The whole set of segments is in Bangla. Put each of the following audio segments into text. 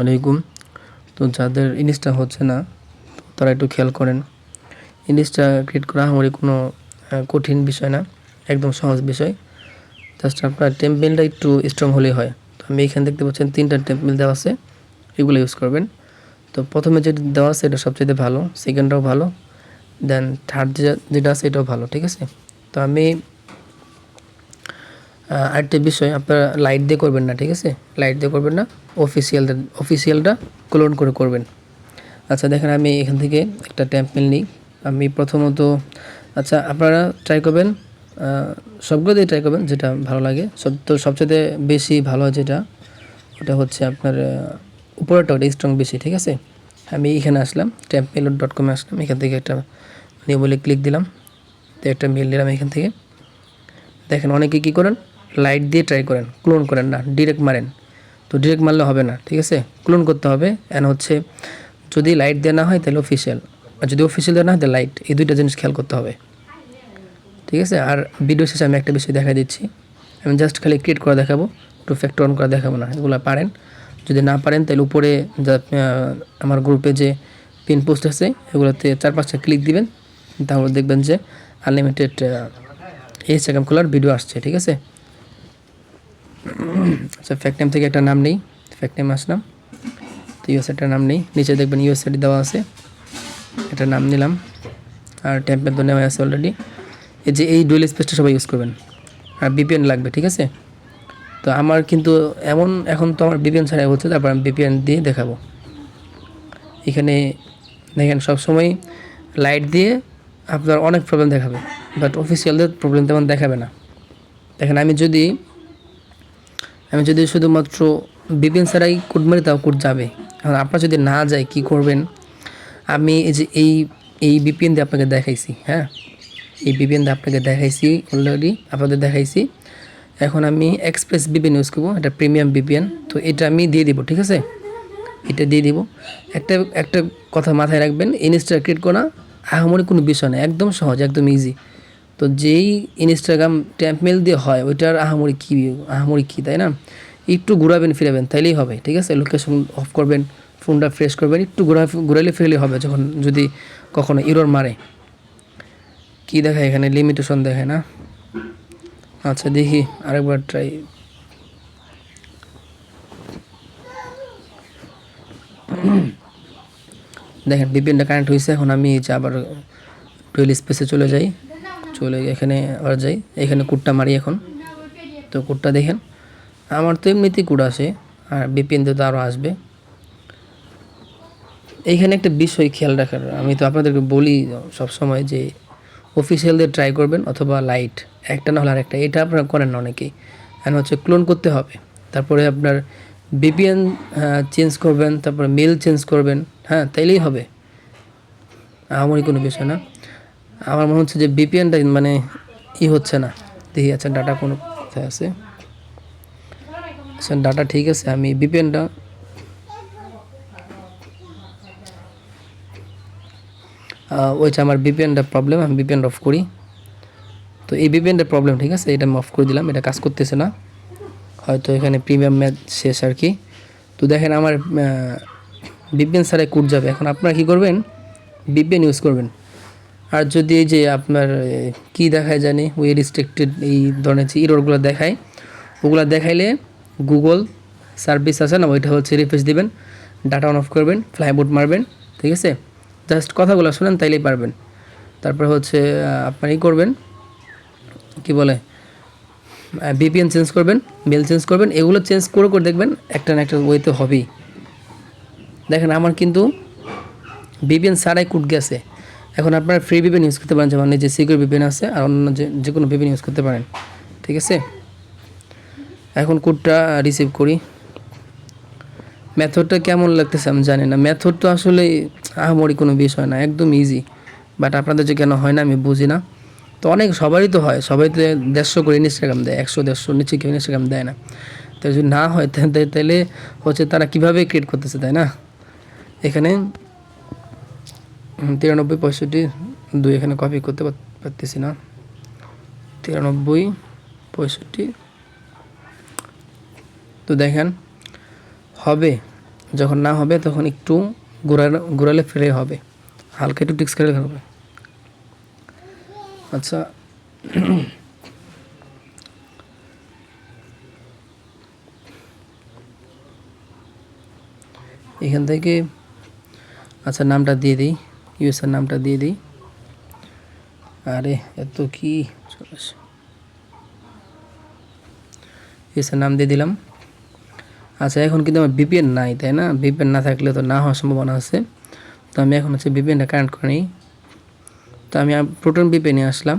আলাইকুম। তো যাদের ইনিসটা হচ্ছে না, তারা একটু খেয়াল করেন। ইনিসটা ক্রিয়েট করা আমার কোনো কঠিন বিষয় না, একদম সহজ বিষয়। জাস্ট আপনার টেম্পেলটা একটু স্ট্রং হলেই হয়। তো আমি এখানে দেখতে পাচ্ছেন তিনটা টেম্পেল দেওয়া আছে, এগুলো ইউজ করবেন। তো প্রথমে যেটা দেওয়া আছে, এটা সবচেয়ে ভালো সেকেন্ডটাও ভালো দেন থার্ড যেটা আছে, এটাও ভালো, ঠিক আছে? তো আমি আরেকটা বিষয়, আপনারা লাইট দিয়ে করবেন না, ঠিক আছে? লাইট দিয়ে করবেন না অফিসিয়াল অফিসিয়ালটা ক্লোন করে করবেন। আচ্ছা দেখেন আমি এখান থেকে একটা ট্যাম্পেল নিই। আমি প্রথমত আচ্ছা আপনারা ট্রাই করবেন সবগুলো দিয়ে ট্রাই করবেন, যেটা ভালো লাগে। সব তো সবচেয়ে বেশি ভালো যেটা, ওটা হচ্ছে আপনার উপরেরটা ওটা স্ট্রং বেশি, ঠিক আছে? আমি এখানে আসলাম ট্যাম্পেল ডট কমে আসলাম। এখান থেকে একটা নিয়ে বলে ক্লিক দিলাম। তো একটা মেল দিলাম এখান থেকে। দেখেন অনেকে কী করেন? লাইট দিয়ে ট্রাই করেন ক্লোন করেন না ডিরেক্ট মারেন। তো ডিরেক্ট মারলে হবে না, ঠিক আছে? ক্লোন করতে হবে অ্যান্ড হচ্ছে যদি লাইট দেওয়া না হয় তাহলে অফিসিয়াল আর যদি অফিসিয়াল দেওয়া না হয় তাহলে লাইট এই দুইটা জিনিস খেয়াল করতে হবে। ঠিক আছে? আর ভিডিও শেষে আমি একটা বিষয় দেখা দিচ্ছি। আমি জাস্ট খালি ক্রিয়েট করে দেখাবো, একটু ফ্যাক্টর অন করে দেখাবো না, এগুলো পারেন। যদি না পারেন তাহলে উপরে যা আমার গ্রুপে যে পিন পোস্ট আছে, এগুলোতে চার পাঁচটা ক্লিক দিবেন, তাহলে দেখবেন যে আনলিমিটেড ইনস্টাগ্রাম খোলার ভিডিও আসছে, ঠিক আছে? আচ্ছা ফ্যাক্ট নেম থেকে একটা নাম নেই। ফ্যাক্ট নেম আসলাম। তো ইউএসএটার নাম নেই। নিচে দেখবেন ইউএসএটি দেওয়া আছে। এটা নাম নিলাম। আর টেম্পেল তো নেওয়া আছে অলরেডি এই যে এই ডুয়েল স্পেসটা সবাই ইউজ করবেন। আর বিপিএন লাগবে, ঠিক আছে? তো আমার কিন্তু এমন, এখন তো আমার বিপিএন ছাড়াই হচ্ছে, তারপর আমি বিপিএন দিয়ে দেখাবো। এখানে দেখেন, সবসময় লাইট দিয়ে আপনার অনেক প্রবলেম দেখাবে। বাট অফিসিয়ালদের প্রবলেম তেমন দেখাবে না। দেখেন, আমি যদি আমি যদি শুধুমাত্র বিপিন ছাড়াই কোড মারি, তাও কোড যাবে। এখন আপনার যদি না যায় কি করবেন? আমি এই যে এই এই বিপিএন দিয়ে আপনাকে দেখাইছি হ্যাঁ? এই বিপিএন দিয়ে আপনাকে দেখাইছি অলরেডি আপনাদের দেখাইছি। এখন আমি এক্সপ্রেস বিপিএন ইউজ করব, এটা প্রিমিয়াম বিপিএন তো এটা আমি দিয়ে দিব, ঠিক আছে? এটা দিয়ে দিব। একটা একটা কথা মাথায় রাখবেন ইনস্টা ক্রিয়েট করা আহামরি কোনো বিষয় না, একদম সহজ, একদম ইজি তো যেই ইনস্টাগ্রাম ট্যাম্পমেল দিয়ে হয়, ওইটার আহামরি কী আহামরি কী, তাই না? একটু ঘুরাবেন, ফিরাবেন, তাইলেই হবে, ঠিক আছে? লোকেশন অফ করবেন ফোনটা ফ্রেশ করবেন, একটু ঘোরা, ঘুরাইলে ফিরলে হবে, যখন যদি কখনো ইরোর মারে। কি দেখায় এখানে? লিমিটেশন দেখায় না? আচ্ছা দেখি, আরেকবার ট্রাই দেখেন বিপিএনটা কানেক্ট হয়েছে, এখন আমি যে আবার টুয়েল স্পেসে চলে যাই। চলে এখানে আবার যাই। এখানে কুটটা মারি এখন। তো কুটটা দেখেন, আমার তো এমনিতেই কুট আছে, আর বিপিএন তো আরও আসবে। এইখানে একটা বিষয় খেয়াল রাখার, আমি তো আপনাদেরকে বলি সব সময় যে অফিসিয়ালদের ট্রাই করবেন অথবা লাইট একটা না হলে আর একটা এটা আপনারা করেন না অনেকেই। এখন হচ্ছে ক্লোন করতে হবে। তারপরে আপনার বিপিএন চেঞ্জ করবেন, তারপরে মেল চেঞ্জ করবেন হ্যাঁ তাইলেই হবে। আমারই কোনো বিষয় না। আমার মনে হচ্ছে যে বিপিএনটা মানে ই হচ্ছে না। দেখি আচ্ছা ডাটা কোনো কোথায় আছে? আচ্ছা ডাটা ঠিক আছে, আমি বিপিএনটা ওইটা আমার বিপিএনটা প্রবলেম আমি বিপিএন অফ করি। তো এই বিপিএনটা প্রবলেম ঠিক আছে? এটা আমি অফ করে দিলাম, এটা কাজ করতেছে না। হয়তো এখানে প্রিমিয়াম ম্যাচ শেষ আর কি। তো দেখেন, আমার বিপিএন ছাড়াই কুট যাবে। এখন আপনারা কী করবেন? বিপিএন ইউজ করবেন। আর যদি এই যে আপনার কি দেখায় জানি, ওই রিস্ট্রিক্টেড এই ধরনের যে ইরোরগুলো দেখায়, ওগুলো দেখাইলে গুগল সার্ভিস আছে না, ওইটা হচ্ছে রিফ্রেশ দিবেন ডাটা অন অফ করবেন ফ্লাইবোর্ড মারবেন, ঠিক আছে? জাস্ট কথাগুলো শুনেন, তাইলেই পারবেন। তারপর হচ্ছে আপনার ই করবেন, কি বলে বিপিএন চেঞ্জ করবেন মেল চেঞ্জ করবেন, এগুলো চেঞ্জ করে করে দেখবেন, একটা না একটা ওয়েতে হবেই। দেখেন, আমার কিন্তু বিপিএন ছাড়াই কুট গেছে এখন আপনারা ফ্রি বিপিএন ইউজ করতে পারেন, যেমন যে সিকিউর বিপিএন আছে, আর অন্য যে যে কোনো বিপিএন ইউজ করতে পারেন। ঠিক আছে? এখন কোডটা রিসিভ করি। মেথডটা কেমন লাগতেছে আমি জানি না। মেথড তো আসলে আহামরি কোনো বিষয় না, একদম ইজি বাট আপনাদের যে কেন হয় না, আমি বুঝি না। তো অনেক, সবারই তো হয়। সবাই তো দেড়শো করে ইনস্টাগ্রাম দেয়, একশো, দেড়শো, নিচে কেউ ইনস্টাগ্রাম দেয় না। তো যদি না হয় তাহলে হচ্ছে তারা কীভাবে ক্রিয়েট করতেছে, তাই না? এখানে তিরানব্বই পঁয়ষট্টি, দুই এখানে কপি করতে পারতেছি না। তিরানব্বই পঁয়ষট্টি। তো দেখেন, হবে, যখন না হবে তখন একটু ঘোরালে ঘোরালে ফিরে হবে। হালকা একটু টিক্স করে হবে আচ্ছা। এখান থেকে আচ্ছা নামটা দিয়ে দিই। ইউএসএর নামটা দিয়ে দিই। আরে, এত কি? ইউএসএর নাম দিয়ে দিলাম। আচ্ছা এখন কিন্তু আমার বিপিএন নাই, তাই না? বিপিএন না থাকলে তো না হওয়ার সম্ভাবনা আছে। তো আমি এখন হচ্ছে বিপিএনটা কানেক্ট করে নিই। তো আমি প্রোটন বিপিএন আসলাম।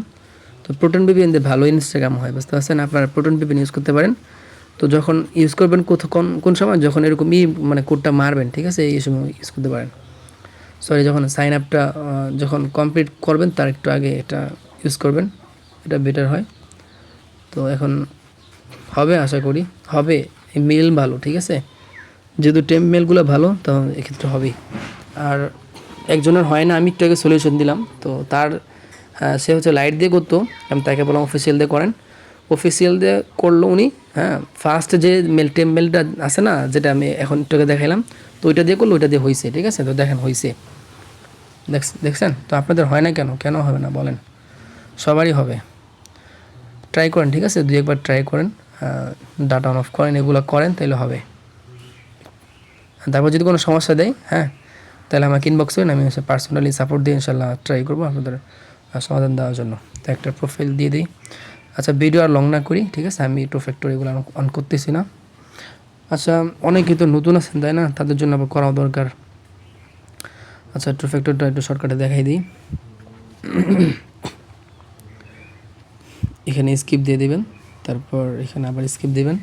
তো প্রোটন বিপিএন দিয়ে ভালো ইনস্টাগ্রাম হয়, বুঝতে পারছেন? আপনারা প্রোটন বিপিএন ইউজ করতে পারেন। তো যখন ইউজ করবেন কোথাও কোন কোন সময়? যখন এরকম ই মানে কোডটা মারবেন, ঠিক আছে? এই সময় ইউজ করতে পারেন। সরি যখন সাইন আপটা যখন কমপ্লিট করবেন, তার একটু আগে এটা ইউজ করবেন। এটা বেটার হয়। তো এখন হবে, আশা করি। হবে মেল ভালো, ঠিক আছে? যেহেতু টেম্প মেলগুলো ভালো, তো এক্ষেত্রে হবেই। আর একজনের হয় না, আমি একটু আগে সলিউশন দিলাম। তো তার সে হচ্ছে লাইট দিয়ে করতো, আমি তাকে বললাম অফিসিয়াল দিয়ে করেন। অফিসিয়াল দিয়ে করল উনি হ্যাঁ ফার্স্ট যে মেল টেম্প মেলটা আছে না, যেটা আমি এখন একটু আগে দেখাইলাম, তো ওইটা দিয়ে করল, ওইটা দিয়ে হয়েছে ঠিক আছে? তো দেখেন হয়েছে দেখছেন? তো আপনাদের হয় না কেন? কেন হবে না? বলেন। সবারই হবে। ট্রাই করেন, ঠিক আছে? দুই একবার ট্রাই করেন। ডাটা অন অফ করেন, এগুলো করেন তাহলে হবে। তারপর যদি কোনো সমস্যা দেয় হ্যাঁ তাহলে আমাকে ইনবক্স করেন, আমি হচ্ছে পার্সোনালি সাপোর্ট দিয়ে ইনশাল্লাহ ট্রাই করব আপনাদের সমাধান দেওয়ার জন্য। তো একটা প্রোফাইল দিয়ে দিই। আচ্ছা ভিডিও আর লং না করি, ঠিক আছে? আমি টু ফ্যাক্টর এগুলো অন করতেছি না। আচ্ছা অনেকে তো নতুন আছেন, তাই না? তাদের জন্য আবার করাও দরকার। আচ্ছা টু ফ্যাক্টরটা একটু শর্টকাটে দেখাই দিই। এখানে স্কিপ দিয়ে দেবেন, তারপর এখানে আবার স্কিপ দেবেন।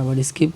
আবার স্কিপ